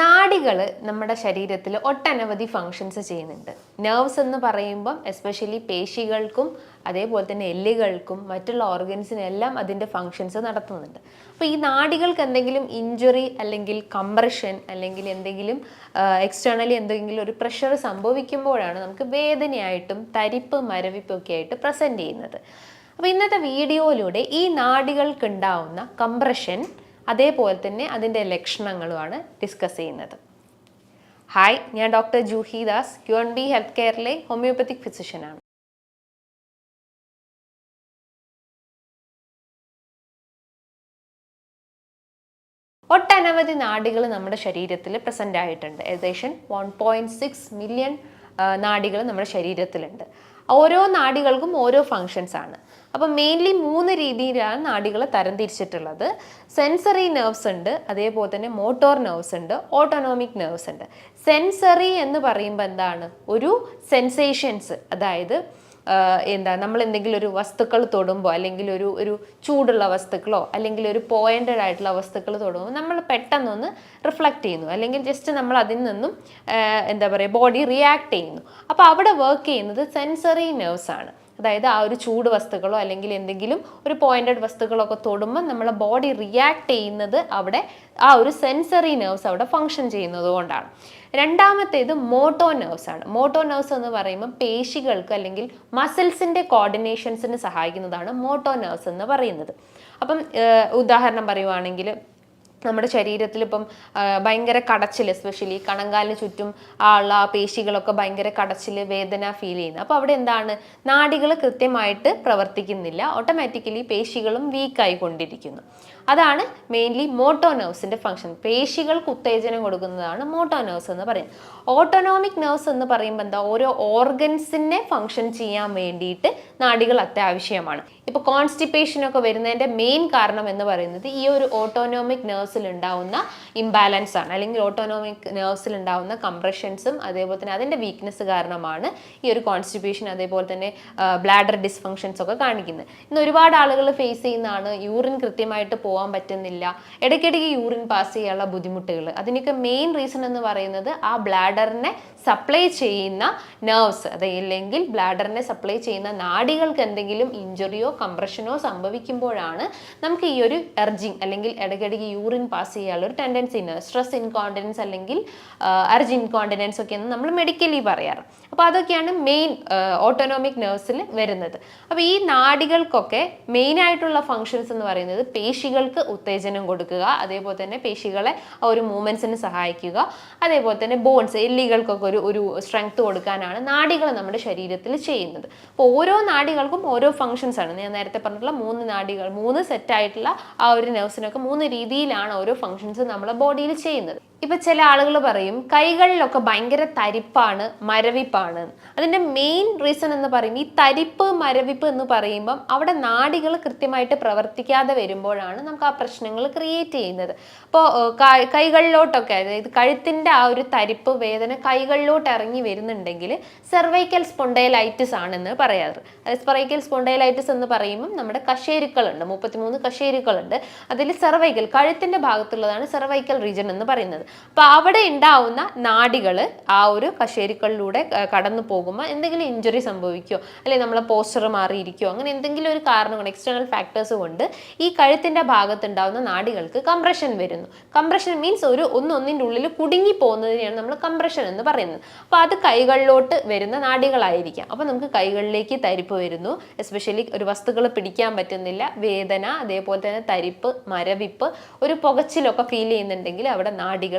നാഡികൾ നമ്മുടെ ശരീരത്തിൽ ഒട്ടനവധി ഫങ്ഷൻസ് ചെയ്യുന്നുണ്ട്. നെർവ്സ് എന്ന് പറയുമ്പം എസ്പെഷ്യലി പേശികൾക്കും അതേപോലെ തന്നെ എല്ലുകൾക്കും മറ്റുള്ള ഓർഗൻസിനെല്ലാം അതിന്റെ ഫങ്ഷൻസ് നടത്തുന്നുണ്ട്. അപ്പോൾ ഈ നാടികൾക്ക് എന്തെങ്കിലും ഇഞ്ചുറി അല്ലെങ്കിൽ കംപ്രഷൻ അല്ലെങ്കിൽ എന്തെങ്കിലും എക്സ്റ്റേണലി എന്തെങ്കിലും ഒരു പ്രഷർ സംഭവിക്കുമ്പോഴാണ് നമുക്ക് വേദനയായിട്ടും തരിപ്പ് മരവിപ്പൊക്കെ ആയിട്ട് പ്രസന്റ് ചെയ്യുന്നത്. അപ്പോൾ ഇന്നത്തെ വീഡിയോയിലൂടെ ഈ നാടികൾക്കുണ്ടാവുന്ന കംപ്രഷൻ അതേപോലെ തന്നെ അതിന്റെ ലക്ഷണങ്ങളുമാണ് ഡിസ്കസ് ചെയ്യുന്നത്. ഹായ് ഞാൻ doctor Juhi Das. Q N B health കെയറിലെ homeopathic ഫിസിഷ്യനാണ് ഒട്ടനവധി നാടികൾ നമ്മുടെ ശരീരത്തിൽ പ്രസന്റ് ആയിട്ടുണ്ട്. ഏകദേശം വൺ പോയിന്റ് സിക്സ് മില്യൺ നാടികൾ നമ്മുടെ ശരീരത്തിലുണ്ട്. ഓരോ നാഡികൾക്കും ഓരോ ഫങ്ഷൻസ് ആണ്. അപ്പം മെയിൻലി മൂന്ന് രീതിയിലാണ് നാടികളെ തരംതിരിച്ചിട്ടുള്ളത്. സെൻസറി നെർവ്സ് ഉണ്ട് അതേപോലെ തന്നെ മോട്ടോർ നെർവ്സ് ഉണ്ട് ഓട്ടോണോമിക് നെർവ്സ് ഉണ്ട്. സെൻസറി എന്ന് പറയുമ്പോൾ എന്താണ്? ഒരു സെൻസേഷൻസ് അതായത് എന്താ നമ്മൾ എന്തെങ്കിലും ഒരു വസ്തുക്കൾ തൊടുമ്പോൾ അല്ലെങ്കിൽ ഒരു ഒരു ചൂടുള്ള വസ്തുക്കളോ അല്ലെങ്കിൽ ഒരു പോയിന്റഡ് ആയിട്ടുള്ള വസ്തുക്കൾ തൊടുമ്പോൾ നമ്മൾ പെട്ടെന്നൊന്ന് റിഫ്ലക്റ്റ് ചെയ്യുന്നു. അല്ലെങ്കിൽ ജസ്റ്റ് നമ്മൾ അതിൽ നിന്നും എന്താ പറയുക ബോഡി റിയാക്ട് ചെയ്യുന്നു. അപ്പോൾ അവിടെ വർക്ക് ചെയ്യുന്നത് സെൻസറി നെർവ്സ് ആണ്. അതായത് ആ ഒരു ചൂട് വസ്തുക്കളോ അല്ലെങ്കിൽ എന്തെങ്കിലും ഒരു പോയിന്റഡ് വസ്തുക്കളോ ഒക്കെ തൊടുമ്പോൾ നമ്മളെ ബോഡി റിയാക്ട് ചെയ്യുന്നത് അവിടെ ആ ഒരു സെൻസറി നെർവ്സ് അവിടെ ഫങ്ഷൻ ചെയ്യുന്നത് കൊണ്ടാണ്. രണ്ടാമത്തേത് മോട്ടോ നെർവ്സ് ആണ്. മോട്ടോ നെർവ്സ് എന്ന് പറയുമ്പോൾ പേശികൾക്ക് അല്ലെങ്കിൽ മസിൽസിന്റെ കോർഡിനേഷൻസിന് സഹായിക്കുന്നതാണ് മോട്ടോ നെർവ്സ് എന്ന് പറയുന്നത്. അപ്പം ഉദാഹരണം പറയുവാണെങ്കിൽ നമ്മുടെ ശരീരത്തിൽ ഇപ്പം ഭയങ്കര കടച്ചിൽ എസ്പെഷ്യലി കണങ്കാലിന് ചുറ്റും ഉള്ള പേശികളൊക്കെ ഭയങ്കര കടച്ചിൽ വേദന ഫീൽ ചെയ്യുന്നത് അപ്പോൾ അവിടെ എന്താണ്? നാടികൾ കൃത്യമായിട്ട് പ്രവർത്തിക്കുന്നില്ല. ഓട്ടോമാറ്റിക്കലി പേശികളും വീക്കായി കൊണ്ടിരിക്കുന്നു അതാണ് മെയിൻലി മോട്ടോ നെർവ്സിന്റെ ഫംഗ്ഷൻ പേശികൾക്ക് ഉത്തേജനം കൊടുക്കുന്നതാണ് മോട്ടോ നെർവ്സ് എന്ന് പറയുന്നത്. ഓട്ടോണോമിക് നെർവ്സ് എന്ന് പറയുമ്പോൾ എന്താ? ഓരോ ഓർഗൻസിനെ ഫങ്ഷൻ ചെയ്യാൻ വേണ്ടിയിട്ട് നാടികൾ അത്യാവശ്യമാണ്. ഇപ്പോൾ കോൺസ്റ്റിപ്പേഷനൊക്കെ വരുന്നതിന്റെ മെയിൻ കാരണം എന്ന് പറയുന്നത് ഈ ഒരു ഓട്ടോണോമിക് നെർവ്സിൽ ഉണ്ടാവുന്ന ഇംബാലൻസ് ആണ്. അല്ലെങ്കിൽ ഓട്ടോണോമിക് നെർവ്സിൽ ഉണ്ടാവുന്ന കംപ്രഷൻസും അതേപോലെ തന്നെ അതിന്റെ വീക്ക്നെസ് കാരണമാണ് ഈ ഒരു കോൺസ്റ്റിപ്പേഷൻ അതേപോലെ തന്നെ ബ്ലാഡർ ഡിസ്ഫങ്ഷൻസ് ഒക്കെ കാണിക്കുന്നത്. ഇന്ന് ഒരുപാട് ആളുകൾ ഫേസ് ചെയ്യുന്നതാണ് യൂറിൻ കൃത്യമായിട്ട് പോകാൻ പറ്റുന്നില്ല. ഇടയ്ക്കിടയ്ക്ക് യൂറിൻ പാസ് ചെയ്യാനുള്ള ബുദ്ധിമുട്ടുകൾ. അതിനൊക്കെ മെയിൻ റീസൺ എന്ന് പറയുന്നത് ആ ബ്ലാഡറിനെ സപ്ലൈ ചെയ്യുന്ന നെർവ്സ് അതല്ലെങ്കിൽ ബ്ലാഡറിനെ സപ്ലൈ ചെയ്യുന്ന നാഡികൾക്ക് എന്തെങ്കിലും ഇഞ്ചുറിയോ കംപ്രഷനോ സംഭവിക്കുമ്പോഴാണ് നമുക്ക് ഈ ഒരു എർജിങ് അല്ലെങ്കിൽ ഇടയ്ക്കിടയ്ക്ക് യൂറിൻ പാസ് ചെയ്യാനുള്ള ഒരു ടെൻഡൻസി സ്ട്രെസ് ഇൻകോണ്ടിനൻസ് അല്ലെങ്കിൽ എർജ് ഇൻകോണ്ടിനൻസ് ഒക്കെ എന്ന് നമ്മൾ മെഡിക്കലി പറയാറ്. അപ്പോൾ അതൊക്കെയാണ് മെയിൻ ഓട്ടോണോമിക് നെർവ്സിൽ വരുന്നത്. അപ്പോൾ ഈ നാഡികൾക്കൊക്കെ മെയിനായിട്ടുള്ള ഫങ്ഷൻസ് എന്ന് പറയുന്നത് പേശികൾക്ക് ഉത്തേജനം കൊടുക്കുക അതേപോലെ തന്നെ പേശികളെ ആ ഒരു മൂവ്മെന്റ്സിന് സഹായിക്കുക അതേപോലെ തന്നെ ബോൺസ് എല്ലുകൾക്കൊക്കെ ഒരു ഒരു സ്ട്രെങ്ത് കൊടുക്കാനാണ് നാഡികൾ നമ്മുടെ ശരീരത്തിൽ ചെയ്യുന്നത്. അപ്പോൾ ഓരോ നാടികൾക്കും ഓരോ ഫങ്ഷൻസ് ആണ്. ഞാൻ നേരത്തെ പറഞ്ഞിട്ടുള്ള മൂന്ന് നാടികൾ മൂന്ന് സെറ്റായിട്ടുള്ള ആ ഒരു നെർവ്സിനൊക്കെ മൂന്ന് രീതിയിലാണ് ഓരോ ഫങ്ഷൻസ് നമ്മുടെ ബോഡിയിൽ ചെയ്യുന്നത്. ഇപ്പൊ ചില ആളുകൾ പറയും കൈകളിലൊക്കെ ഭയങ്കര തരിപ്പാണ് മരവിപ്പാണ്. അതിന്റെ മെയിൻ റീസൺ എന്ന് പറയും ഈ തരിപ്പ് മരവിപ്പ് എന്ന് പറയുമ്പം അവിടെ നാടികൾ കൃത്യമായിട്ട് പ്രവർത്തിക്കാതെ വരുമ്പോഴാണ് നമുക്ക് ആ പ്രശ്നങ്ങൾ ക്രിയേറ്റ് ചെയ്യുന്നത്. അപ്പോൾ കൈകളിലോട്ടൊക്കെ അതായത് കഴുത്തിന്റെ ആ ഒരു തരിപ്പ് വേദന കൈകളിലോട്ട് ഇറങ്ങി വരുന്നുണ്ടെങ്കിൽ സെർവൈക്കൽ സ്പോണ്ടൈലൈറ്റിസ് ആണെന്ന് പറയാറ്. അതായത് സെർവൈക്കൽ സ്പോണ്ടൈലൈറ്റിസ് എന്ന് പറയുമ്പം നമ്മുടെ കശേരുക്കളുണ്ട് മുപ്പത്തിമൂന്ന് കശേരുക്കളുണ്ട്. അതിൽ സെർവൈക്കൽ കഴുത്തിന്റെ ഭാഗത്തുള്ളതാണ് സെർവൈക്കൽ റീജൻ എന്ന് പറയുന്നത്. അപ്പോൾ അവിടെ ഉണ്ടാവുന്ന നാടികൾ ആ ഒരു കശേരിക്കളിലൂടെ കടന്നു പോകുമ്പോൾ എന്തെങ്കിലും ഇഞ്ചുറി സംഭവിക്കുകയോ അല്ലെങ്കിൽ നമ്മളെ പോസ്റ്റർ മാറിയിരിക്കുകയോ അങ്ങനെ എന്തെങ്കിലും ഒരു കാരണം കൊണ്ട് എക്സ്റ്റേണൽ ഫാക്ടേഴ്സ് കൊണ്ട് ഈ കഴുത്തിന്റെ ഭാഗത്തുണ്ടാവുന്ന നാടികൾക്ക് കംപ്രഷൻ വരുന്നു. കംപ്രഷൻ മീൻസ് ഒരു ഒന്നൊന്നിന്റെ ഉള്ളിൽ കുടുങ്ങി പോകുന്നതിനെയാണ് നമ്മൾ കംപ്രഷൻ എന്ന് പറയുന്നത്. അപ്പോൾ അത് കൈകളിലോട്ട് വരുന്ന നാടികളായിരിക്കാം. അപ്പോൾ നമുക്ക് കൈകളിലേക്ക് തരിപ്പ് വരുന്നു. എസ്പെഷ്യലി ഒരു വസ്തുക്കൾ പിടിക്കാൻ പറ്റുന്നില്ല. വേദന അതേപോലെ തന്നെ തരിപ്പ് മരവിപ്പ് ഒരു പുകച്ചിലൊക്കെ ഫീൽ ചെയ്യുന്നുണ്ടെങ്കിൽ അവിടെ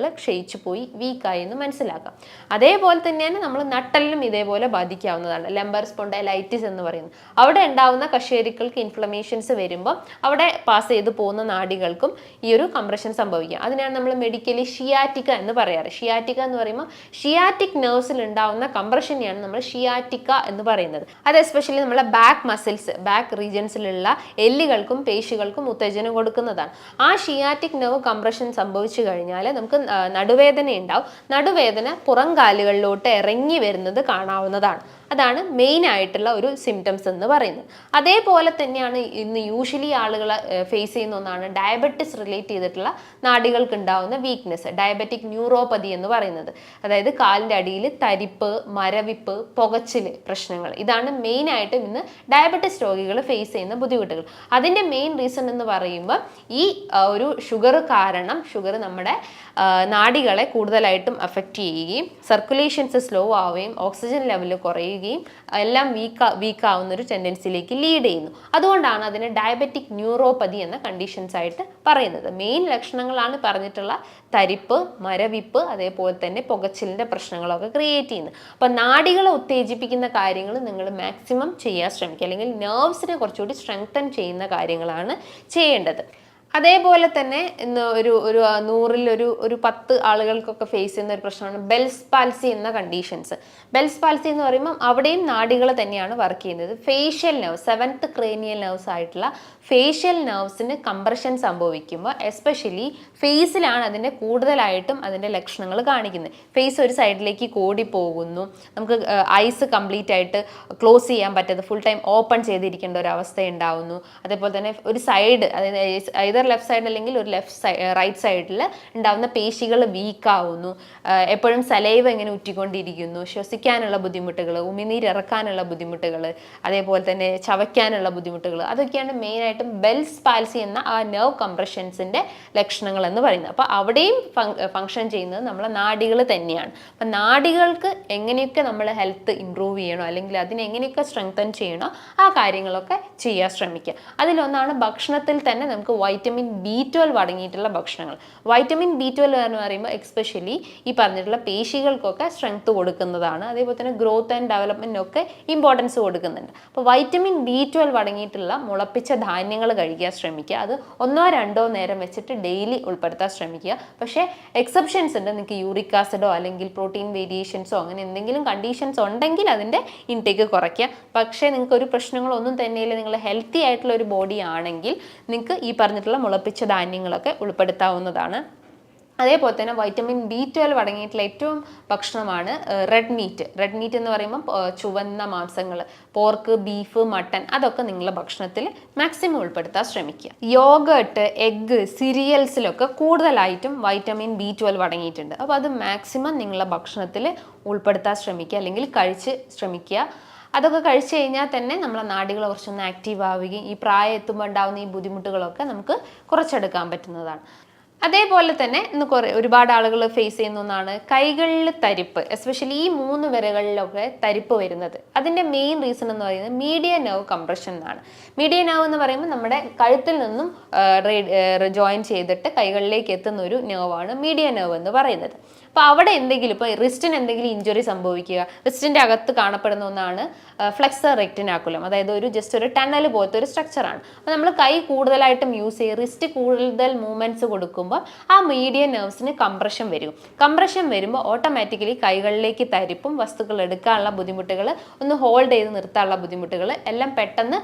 ക്ഷയിച്ചു പോയി വീക്കായി എന്ന് മനസ്സിലാക്കാം. അതേപോലെ തന്നെയാണ് നമ്മൾ നട്ടലിനും ഇതേപോലെ ബാധിക്കാവുന്നതാണ്. ലംബർ സ്പോണ്ടൈലൈറ്റിസ് എന്ന് പറയുന്നത്. അവിടെ ഉണ്ടാവുന്ന കശേരിക്കൾക്ക് ഇൻഫ്ലമേഷൻസ് വരുമ്പോൾ അവിടെ പാസ് ചെയ്ത് പോകുന്ന നാടികൾക്കും ഈ ഒരു കംപ്രഷൻ സംഭവിക്കുക അതിനാണ് നമ്മൾ മെഡിക്കലി ഷിയാറ്റിക്ക എന്ന് പറയാറ്. ഷിയാറ്റിക്ക എന്ന് പറയുമ്പോൾ ഷിയാറ്റിക് നെർവ്സിൽ ഉണ്ടാവുന്ന കംപ്രഷനെയാണ് നമ്മൾ ഷിയാറ്റിക്ക എന്ന് പറയുന്നത്. അത് എസ്പെഷ്യലി നമ്മളെ ബാക്ക് മസിൽസ് ബാക്ക് റീജിയൻസിലുള്ള എല്ലുകൾക്കും പേശികൾക്കും ഉത്തേജനം കൊടുക്കുന്നതാണ്. ആ ഷിയാറ്റിക് നെർവ് കംപ്രഷൻ സംഭവിച്ചു കഴിഞ്ഞാൽ നമുക്ക് നടുവേദന ഉണ്ടാവും നടുവേദന പുറം കാലുകളിലോട്ട് ഇറങ്ങി വരുന്നത് കാണാവുന്നതാണ്. അതാണ് മെയിൻ ആയിട്ടുള്ള ഒരു സിംറ്റംസ് എന്ന് പറയുന്നത്. അതേപോലെ തന്നെയാണ് ഇന്ന് യൂഷ്വലി ആളുകൾ ഫേസ് ചെയ്യുന്ന ഒന്നാണ് ഡയബറ്റിസ് റിലേറ്റ് ചെയ്തിട്ടുള്ള നാടികൾക്ക് ഉണ്ടാവുന്ന വീക്ക്നെസ് ഡയബറ്റിക് ന്യൂറോപ്പതി എന്ന് പറയുന്നത്. അതായത് കാലിന്റെ അടിയിൽ തരിപ്പ് മരവിപ്പ് പുകച്ചിൽ പ്രശ്നങ്ങൾ. ഇതാണ് മെയിൻ ആയിട്ട് ഇന്ന് ഡയബറ്റിസ് രോഗികൾ ഫേസ് ചെയ്യുന്ന ബുദ്ധിമുട്ടുകൾ. അതിന്റെ മെയിൻ റീസൺ എന്ന് പറയുമ്പോൾ ഈ ഒരു ഷുഗർ കാരണം ഷുഗർ നമ്മുടെ നാടികളെ കൂടുതലായിട്ടും അഫക്റ്റ് ചെയ്യുകയും സർക്കുലേഷൻസ് സ്ലോ ആവുകയും ഓക്സിജൻ ലെവൽ കുറയുകയും എല്ലാം വീക്ക് വീക്കാവുന്ന ഒരു ടെൻഡൻസിയിലേക്ക് ലീഡ് ചെയ്യുന്നു. അതുകൊണ്ടാണ് അതിനെ ഡയബറ്റിക് ന്യൂറോപ്പതി എന്ന കണ്ടീഷൻസ് ആയിട്ട് പറയുന്നത്. മെയിൻ ലക്ഷണങ്ങളാണ് പറഞ്ഞിട്ടുള്ള തരിപ്പ് മരവിപ്പ് അതേപോലെ തന്നെ പുകച്ചിലിന്റെ പ്രശ്നങ്ങളൊക്കെ ക്രിയേറ്റ് ചെയ്യുന്നത്. അപ്പം നാടികളെ ഉത്തേജിപ്പിക്കുന്ന കാര്യങ്ങൾ നിങ്ങൾ മാക്സിമം ചെയ്യാൻ ശ്രമിക്കുക. അല്ലെങ്കിൽ നെർവ്സിനെ കുറച്ചുകൂടി സ്ട്രെങ്തൻ ചെയ്യുന്ന കാര്യങ്ങളാണ് ചെയ്യേണ്ടത്. അതേപോലെ തന്നെ ഇന്ന് ഒരു ഒരു നൂറിലൊരു ഒരു ഒരു പത്ത് ആളുകൾക്കൊക്കെ ഫേസ് ചെയ്യുന്ന ഒരു പ്രശ്നമാണ് ബെൽസ് പാൽസി എന്ന കണ്ടീഷൻസ് ബെൽസ് പാൽസി എന്ന് പറയുമ്പോൾ അവിടെയും നാഡികൾ തന്നെയാണ് വർക്ക് ചെയ്യുന്നത്. Facial nerve seventh cranial nerves ആയിട്ടുള്ള ഫേഷ്യൽ നെർവ്സിന് കംപ്രഷൻ സംഭവിക്കുമ്പോൾ എസ്പെഷ്യലി ഫേസിലാണ് അതിന്റെ കൂടുതലായിട്ടും അതിന്റെ ലക്ഷണങ്ങൾ കാണിക്കുന്നത്. ഫേസ് ഒരു സൈഡിലേക്ക് കോടി പോകുന്നു നമുക്ക് ഐസ് കംപ്ലീറ്റ് ആയിട്ട് ക്ലോസ് ചെയ്യാൻ പറ്റാതെ ഫുൾ ടൈം ഓപ്പൺ ചെയ്തിരിക്കേണ്ട ഒരു അവസ്ഥ ഉണ്ടാവുന്നു അതേപോലെ തന്നെ ഒരു സൈഡ് അതായത് ലെഫ്റ്റ് സൈഡ് അല്ലെങ്കിൽ ഒരു ലെഫ്റ്റ് സൈഡ് റൈറ്റ് സൈഡിൽ ഉണ്ടാവുന്ന പേശികൾ വീക്കാവുന്നു എപ്പോഴും സലൈവ് ഇങ്ങനെ ഉറ്റിക്കൊണ്ടിരിക്കുന്നു. ശ്വസിക്കാനുള്ള ബുദ്ധിമുട്ടുകൾ ഉമിനീര് ഇറക്കാനുള്ള ബുദ്ധിമുട്ടുകൾ അതേപോലെ തന്നെ ചവയ്ക്കാനുള്ള ബുദ്ധിമുട്ടുകൾ അതൊക്കെയാണ് മെയിനായിട്ടും ബെൽസ് പാൽസി എന്ന ആ നെർവ് കംപ്രഷൻസിന്റെ ലക്ഷണങ്ങൾ എന്ന് പറയുന്നത്. അപ്പോൾ അവിടെയും ഫങ്ഷൻ ചെയ്യുന്നത് നമ്മളെ നാടികൾ തന്നെയാണ്. അപ്പം നാടികൾക്ക് എങ്ങനെയൊക്കെ നമ്മൾ ഹെൽത്ത് ഇമ്പ്രൂവ് ചെയ്യണോ അല്ലെങ്കിൽ അതിനെ എങ്ങനെയൊക്കെ സ്ട്രെങ്തൻ ചെയ്യണോ ആ കാര്യങ്ങളൊക്കെ ചെയ്യാൻ ശ്രമിക്കുക. അതിലൊന്നാണ് ഭക്ഷണത്തിൽ തന്നെ നമുക്ക് വൈറ്റമിൻ ബി ട്വൽവ് അടങ്ങിയിട്ടുള്ള ഭക്ഷണങ്ങൾ. വൈറ്റമിൻ ബി ട്വൽവ് എന്ന് പറയുമ്പോൾ എക്സ്പെഷ്യലി ഈ പറഞ്ഞിട്ടുള്ള പേശികൾക്കൊക്കെ സ്ട്രെങ്ത് കൊടുക്കുന്നതാണ്. അതേപോലെ തന്നെ ഗ്രോത്ത് ആൻഡ് ഡെവലപ്മെന്റിനൊക്കെ ഇമ്പോർട്ടൻസ് കൊടുക്കുന്നുണ്ട്. അപ്പോൾ വൈറ്റമിൻ ബി ട്വൽവ് അടങ്ങിയിട്ടുള്ള മുളപ്പിച്ച ധാന്യങ്ങൾ കഴിക്കാൻ ശ്രമിക്കുക. അത് ഒന്നോ രണ്ടോ നേരം വെച്ചിട്ട് ഡെയിലി ഉൾപ്പെടുത്താൻ ശ്രമിക്കുക. പക്ഷേ എക്സെപ്ഷൻസ് ഉണ്ട്. നിങ്ങൾക്ക് യൂറിക് ആസിഡോ അല്ലെങ്കിൽ പ്രോട്ടീൻ വേരിയേഷൻസോ അങ്ങനെ എന്തെങ്കിലും കണ്ടീഷൻസ് ഉണ്ടെങ്കിൽ അതിന്റെ ഇൻടേക്ക് കുറയ്ക്കുക. പക്ഷേ നിങ്ങൾക്ക് ഒരു പ്രശ്നങ്ങളൊന്നും തന്നെയില്ല. നിങ്ങൾ ഹെൽത്തി ആയിട്ടുള്ള ഒരു ബോഡി ആണെങ്കിൽ നിങ്ങൾക്ക് ഈ പറഞ്ഞിട്ടുള്ള മുളപ്പിച്ച ധാന്യങ്ങളൊക്കെ ഉൾപ്പെടുത്താവുന്നതാണ്. അതേപോലെ തന്നെ വൈറ്റമിൻ ബി ട്വൽവ് അടങ്ങിയിട്ടുള്ള ഏറ്റവും ഭക്ഷണമാണ് റെഡ് മീറ്റ് റെഡ് മീറ്റ് എന്ന് പറയുമ്പോൾ ചുവന്ന മാംസങ്ങൾ പോർക്ക് ബീഫ് മട്ടൺ അതൊക്കെ നിങ്ങളുടെ ഭക്ഷണത്തിൽ മാക്സിമം ഉൾപ്പെടുത്താൻ ശ്രമിക്കുക. യോഗട്ട് എഗ്ഗ് സീരിയൽസിലൊക്കെ കൂടുതലായിട്ടും വൈറ്റമിൻ ബി ട്വൽവ് അടങ്ങിയിട്ടുണ്ട്. അപ്പോൾ അത് മാക്സിമം നിങ്ങളുടെ ഭക്ഷണത്തിൽ ഉൾപ്പെടുത്താൻ ശ്രമിക്കുക അല്ലെങ്കിൽ കഴിച്ച് ശ്രമിക്കുക. അതൊക്കെ കഴിച്ചു കഴിഞ്ഞാൽ തന്നെ നമ്മളെ നാടികൾ കുറച്ചൊന്ന് ആക്റ്റീവ് ആവുകയും ഈ പ്രായം എത്തുമ്പോൾ ഉണ്ടാകുന്ന ഈ ബുദ്ധിമുട്ടുകളൊക്കെ നമുക്ക് കുറച്ചെടുക്കാൻ പറ്റുന്നതാണ്. അതേപോലെ തന്നെ ഇന്ന് കുറേ ഒരുപാട് ആളുകൾ ഫേസ് ചെയ്യുന്ന ഒന്നാണ് കൈകളിൽ തരിപ്പ് എസ്പെഷ്യലി ഈ മൂന്ന് വിരകളിലൊക്കെ തരിപ്പ് വരുന്നത്. അതിന്റെ മെയിൻ റീസൺ എന്ന് പറയുന്നത് മീഡിയ നെർവ് കംപ്രഷൻ എന്നാണ്. മീഡിയ നെർവ് എന്ന് പറയുമ്പോൾ നമ്മുടെ കഴുത്തിൽ നിന്നും ജോയിൻ ചെയ്തിട്ട് കൈകളിലേക്ക് എത്തുന്ന ഒരു നെർവാണ് മീഡിയ നെർവ് എന്ന് പറയുന്നത്. അപ്പോൾ അവിടെ എന്തെങ്കിലും ഇപ്പോൾ റിസ്റ്റിന് എന്തെങ്കിലും ഇഞ്ചുറി സംഭവിക്കുക റിസ്റ്റിന്റെ അകത്ത് കാണപ്പെടുന്ന ഒന്നാണ് ഫ്ലെക്സർ റെക്റ്റിനാക്കുലം അതായത് ഒരു ജസ്റ്റ് ഒരു ടണൽ പോലത്തെ ഒരു സ്ട്രക്ചറാണ് അപ്പോൾ നമ്മൾ കൈ കൂടുതലായിട്ടും യൂസ് ചെയ്യുക റിസ്റ്റ് കൂടുതൽ മൂവ്മെന്റ്സ് കൊടുക്കുമ്പോൾ ആ മീഡിയ നെർവ്സിന് കംപ്രഷൻ വരും. കംപ്രഷൻ വരുമ്പോൾ ഓട്ടോമാറ്റിക്കലി കൈകളിലേക്ക് തരിപ്പും വസ്തുക്കൾ എടുക്കാനുള്ള ബുദ്ധിമുട്ടുകൾ ഒന്ന് ഹോൾഡ് ചെയ്ത് നിർത്താനുള്ള ബുദ്ധിമുട്ടുകൾ എല്ലാം പെട്ടെന്ന്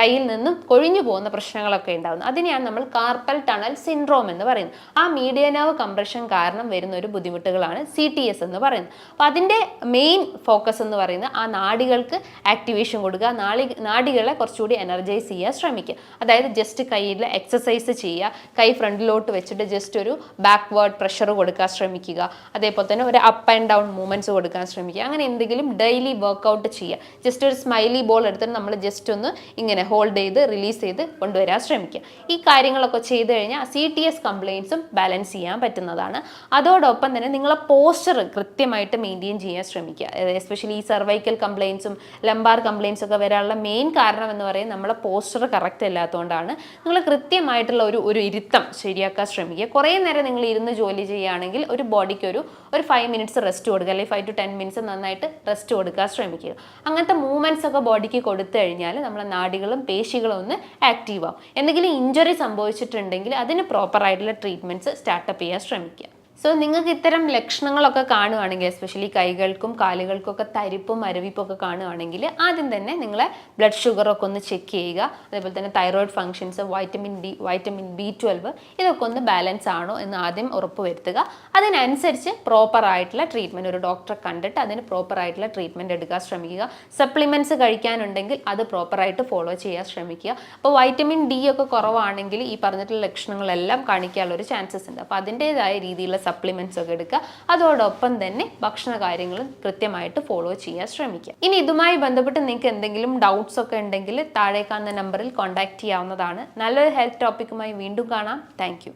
കയ്യിൽ നിന്നും കൊഴിഞ്ഞു പോകുന്ന പ്രശ്നങ്ങളൊക്കെ ഉണ്ടാകുന്നത് അതിനെയാണ് നമ്മൾ കാർപ്പൽ ടണൽ സിൻഡ്രോം എന്ന് പറയുന്നത്. ആ മീഡിയ നെർവ് കംപ്രഷൻ കാരണം വരുന്ന ഒരു ബുദ്ധിമുട്ടുകളാണ് സി ടി എസ് എന്ന് പറയുന്നത്. അപ്പോൾ അതിന്റെ മെയിൻ ഫോക്കസ് എന്ന് പറയുന്നത് ആ നാടികൾക്ക് ആക്ടിവേഷൻ കൊടുക്കുക നാളി നാടികളെ കുറച്ചുകൂടി എനർജൈസ് ചെയ്യാൻ ശ്രമിക്കുക. അതായത് ജസ്റ്റ് കയ്യിൽ എക്സസൈസ് ചെയ്യുക കൈ ഫ്രണ്ടിലോട്ട് വെച്ചിട്ട് ജസ്റ്റ് ഒരു ബാക്ക്വേർഡ് പ്രഷർ കൊടുക്കാൻ ശ്രമിക്കുക. അതേപോലെ തന്നെ ഒരു അപ്പ് ആൻഡ് ഡൗൺ മൂവ്മെന്റ്സ് കൊടുക്കാൻ ശ്രമിക്കുക. അങ്ങനെ എന്തെങ്കിലും ഡെയിലി വർക്കൗട്ട് ചെയ്യുക. ജസ്റ്റ് ഒരു സ്മൈലി ബോൾ എടുത്തിട്ട് നമ്മൾ ജസ്റ്റ് ഒന്ന് ഇങ്ങനെ ഹോൾഡ് ചെയ്ത് റിലീസ് ചെയ്ത് കൊണ്ടുവരാൻ ശ്രമിക്കുക. ഈ കാര്യങ്ങളൊക്കെ ചെയ്തു കഴിഞ്ഞാൽ സി ടി എസ് കംപ്ലയിൻസും ബാലൻസ് ചെയ്യാൻ പറ്റുന്നതാണ്. അതോടൊപ്പം തന്നെ നിങ്ങളെ പോസ്ചർ കൃത്യമായിട്ട് മെയിന്റെയിൻ ചെയ്യാൻ ശ്രമിക്കുക. എസ്പെഷ്യലി ഈ സർവൈക്കൽ കംപ്ലയിൻസും ലംബാർ കംപ്ലയിൻസും ഒക്കെ വരാനുള്ള മെയിൻ കാരണം എന്ന് പറയുന്നത് നമ്മളെ പോസ്റ്റർ കറക്റ്റ് അല്ലാത്തതുകൊണ്ടാണ്. നിങ്ങൾ കൃത്യമായിട്ടുള്ള ഒരു ഒരു ഇരുത്തം ശരിയാക്കാൻ ശ്രമിക്കുക. കുറേ നേരം നിങ്ങൾ ഇരുന്ന് ജോലി ചെയ്യുകയാണെങ്കിൽ ഒരു ബോഡിക്ക് ഒരു ഒരു ഫൈവ് മിനിറ്റ്സ് റെസ്റ്റ് കൊടുക്കുക. അല്ലെങ്കിൽ ഫൈവ് ടു ടെൻ മിനിറ്റ്സ് നന്നായിട്ട് റെസ്റ്റ് കൊടുക്കാൻ ശ്രമിക്കുക. അങ്ങനത്തെ മൂവ്മെന്റ്സ് ഒക്കെ ബോഡിക്ക് കൊടുത്തു കഴിഞ്ഞാൽ നമ്മളെ നാടികളും പേശികളും ഒന്ന് ആക്റ്റീവ് ആവും. എന്തെങ്കിലും ഇഞ്ചുറി സംഭവിച്ചിട്ടുണ്ടെങ്കിൽ അതിന് പ്രോപ്പറായിട്ടുള്ള ട്രീറ്റ്മെന്റ്സ് സ്റ്റാർട്ടപ്പ് ചെയ്യാൻ ശ്രമിക്കുക. സോ നിങ്ങൾക്ക് ഇത്തരം ലക്ഷണങ്ങളൊക്കെ കാണുകയാണെങ്കിൽ എസ്പെഷ്യലി കൈകൾക്കും കാലുകൾക്കൊക്കെ തരിപ്പും മരവിപ്പും ഒക്കെ കാണുവാണെങ്കിൽ ആദ്യം തന്നെ നിങ്ങളെ ബ്ലഡ് ഷുഗറൊക്കെ ഒന്ന് ചെക്ക് ചെയ്യുക. അതേപോലെ തന്നെ thyroid functions vitamin D vitamin B twelve ഇതൊക്കെ ഒന്ന് ബാലൻസ് ആണോ എന്ന് ആദ്യം ഉറപ്പ് വരുത്തുക. അതിനനുസരിച്ച് പ്രോപ്പർ ആയിട്ടുള്ള ട്രീറ്റ്മെന്റ് ഒരു ഡോക്ടറെ കണ്ടിട്ട് അതിന് പ്രോപ്പർ ആയിട്ടുള്ള ട്രീറ്റ്മെന്റ് എടുക്കാൻ ശ്രമിക്കുക. സപ്ലിമെന്റ്സ് കഴിക്കാനുണ്ടെങ്കിൽ അത് പ്രോപ്പറായിട്ട് ഫോളോ ചെയ്യാൻ ശ്രമിക്കുക. അപ്പോൾ വൈറ്റമിൻ ഡി ഒക്കെ കുറവാണെങ്കിൽ ഈ പറഞ്ഞിട്ടുള്ള ലക്ഷണങ്ങളെല്ലാം കാണിക്കാനുള്ള ഒരു ചാൻസസ് ഉണ്ട്. അപ്പോൾ അതിന്റെതായ രീതിയിലുള്ള സപ്ലിമെന്റ്സ് ഒക്കെ എടുക്കുക. അതോടൊപ്പം തന്നെ ഭക്ഷണ കാര്യങ്ങളും കൃത്യമായിട്ട് ഫോളോ ചെയ്യാൻ ശ്രമിക്കുക. ഇനി ഇതുമായി ബന്ധപ്പെട്ട് നിങ്ങൾക്ക് എന്തെങ്കിലും ഡൗട്ട്സ് ഒക്കെ ഉണ്ടെങ്കിൽ താഴെ കാണുന്ന നമ്പറിൽ കോൺടാക്ട് ചെയ്യാവുന്നതാണ്. നല്ലൊരു ഹെൽത്ത് ടോപ്പിക്കുമായി വീണ്ടും കാണാം. താങ്ക്